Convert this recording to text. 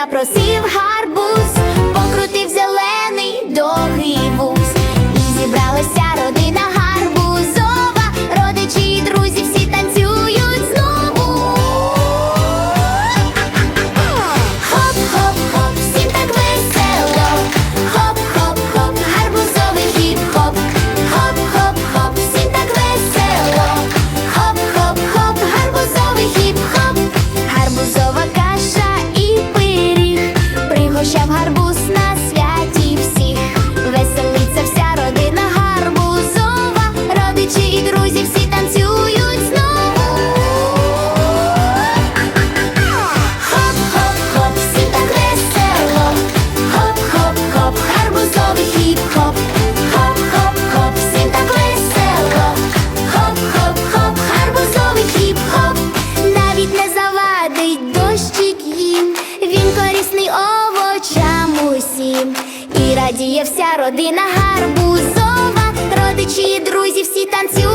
запросив гарбуз, покрутив зелений до гріву. прощав гарбуз. їм, і радіє вся родина гарбузова, родичі, і друзі, всі танцюють.